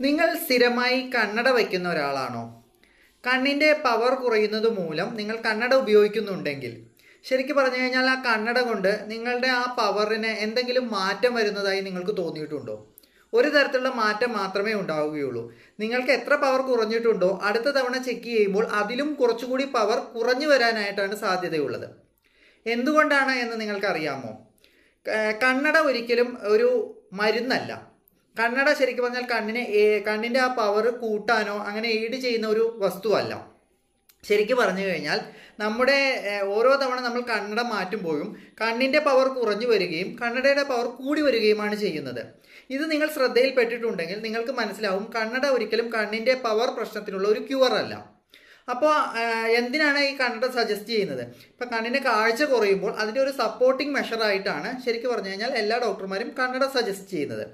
നിങ്ങൾ സ്ഥിരമായി കണ്ണട വയ്ക്കുന്ന ഒരാളാണോ? കണ്ണിന്റെ പവർ കുറയുന്നത് മൂലം നിങ്ങൾ കണ്ണട ഉപയോഗിക്കുന്നുണ്ടെങ്കിൽ. ശരിക്കും പറഞ്ഞു കഴിഞ്ഞാൽ ആ കണ്ണട കൊണ്ട് നിങ്ങളുടെ ആ പവറിന് എന്തെങ്കിലും മാറ്റം വരുന്നതായി നിങ്ങൾക്ക് തോന്നിയിട്ടുണ്ടോ? ഒരു തരത്തിലുള്ള മാറ്റം മാത്രമേ ഉണ്ടാവുകയുള്ളൂ. നിങ്ങൾക്ക് എത്ര പവർ കുറഞ്ഞിട്ടുണ്ടോ അടുത്ത തവണ ചെക്ക് ചെയ്യുമ്പോൾ അതിലും കുറച്ചുകൂടി പവർ കുറഞ്ഞു വരാനായിട്ടാണ് സാധ്യതയുള്ളത്. എന്തുകൊണ്ടാണ് എന്ന് നിങ്ങൾക്കറിയാമോ? കണ്ണട ഒരിക്കലും ഒരു മരുന്നല്ല. കണ്ണട ശരിക്കും പറഞ്ഞാൽ കണ്ണിനെ കണ്ണിന്റെ ആ പവർ കൂട്ടാനോ അങ്ങനെ എയ്ഡ് ചെയ്യുന്ന ഒരു വസ്തുവല്ല. ശരിക്കും പറഞ്ഞു കഴിഞ്ഞാൽ നമ്മുടെ ഓരോ തവണ നമ്മൾ കണ്ണട മാറ്റുമ്പോഴും കണ്ണിന്റെ പവർ കുറഞ്ഞു വരികയും കണ്ണടയുടെ പവർ കൂടി വരികയുമാണ് ചെയ്യുന്നത്. ഇത് നിങ്ങൾ ശ്രദ്ധയിൽപ്പെട്ടിട്ടുണ്ടെങ്കിൽ നിങ്ങൾക്ക് മനസ്സിലാവും കണ്ണട ഒരിക്കലും കണ്ണിന്റെ പവർ പ്രശ്നത്തിനുള്ള ഒരു ക്യൂർ അല്ല. അപ്പോൾ എന്തിനാണ് ഈ കണ്ണട സജസ്റ്റ് ചെയ്യുന്നത്? ഇപ്പം കണ്ണിന്റെ കാഴ്ച കുറയുമ്പോൾ അതിന്റെ ഒരു സപ്പോർട്ടിംഗ് മെഷറായിട്ടാണ് ശരിക്കും പറഞ്ഞു കഴിഞ്ഞാൽ എല്ലാ ഡോക്ടർമാരും കണ്ണട സജസ്റ്റ് ചെയ്യുന്നത്.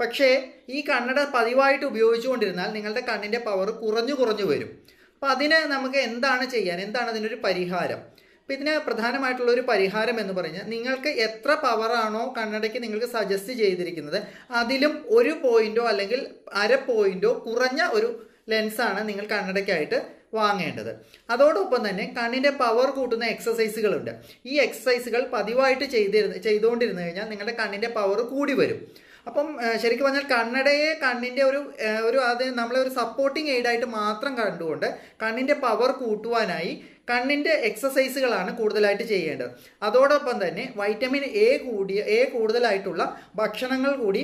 പക്ഷേ ഈ കണ്ണട പതിവായിട്ട് ഉപയോഗിച്ചുകൊണ്ടിരുന്നാൽ നിങ്ങളുടെ കണ്ണിന്റെ പവർ കുറഞ്ഞു കുറഞ്ഞു വരും. അപ്പോൾ അതിന് നമുക്ക് എന്താണ് ചെയ്യാൻ എന്താണ് അതിനൊരു പരിഹാരം? അപ്പോൾ ഇതിന് പ്രധാനമായിട്ടുള്ള ഒരു പരിഹാരം എന്ന് പറഞ്ഞാൽ നിങ്ങൾക്ക് എത്ര പവറാണോ കണ്ണടയ്ക്ക് നിങ്ങൾക്ക് സജസ്റ്റ് ചെയ്തിരിക്കുന്നത് അതിലും ഒരു പോയിന്റോ അല്ലെങ്കിൽ അര പോയിന്റോ കുറഞ്ഞ ഒരു ലെൻസാണ് നിങ്ങൾ കണ്ണടയ്ക്കായിട്ട് വാങ്ങേണ്ടത്. അതോടൊപ്പം തന്നെ കണ്ണിന്റെ പവർ കൂട്ടുന്ന എക്സസൈസുകളുണ്ട് ഈ എക്സസൈസുകൾ പതിവായിട്ട് ചെയ്തിരുന്ന ചെയ്തുകൊണ്ടിരുന്നു കഴിഞ്ഞാൽ നിങ്ങളുടെ കണ്ണിന്റെ പവർ കൂടി വരും. അപ്പം ശരിക്കും പറഞ്ഞാൽ കണ്ണടയെ കണ്ണിന്റെ ഒരു ഒരു അത് നമ്മളെ ഒരു സപ്പോർട്ടിങ് എയ്ഡായിട്ട് മാത്രം കണ്ടുകൊണ്ട് കണ്ണിന്റെ പവർ കൂട്ടുവാനായി കണ്ണിന്റെ എക്സസൈസുകളാണ് കൂടുതലായിട്ട് ചെയ്യേണ്ടത്. അതോടൊപ്പം തന്നെ വൈറ്റമിൻ എ കൂടിയ എ കൂടുതലായിട്ടുള്ള ഭക്ഷണങ്ങൾ കൂടി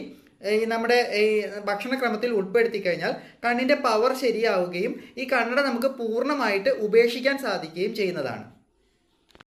ഈ നമ്മുടെ ഈ ഭക്ഷണക്രമത്തിൽ ഉൾപ്പെടുത്തി കഴിഞ്ഞാൽ കണ്ണിന്റെ പവർ ശരിയാവുകയും ഈ കണ്ണട നമുക്ക് പൂർണമായിട്ട് ഉപേക്ഷിക്കാൻ സാധിക്കുകയും ചെയ്യുന്നതാണ്.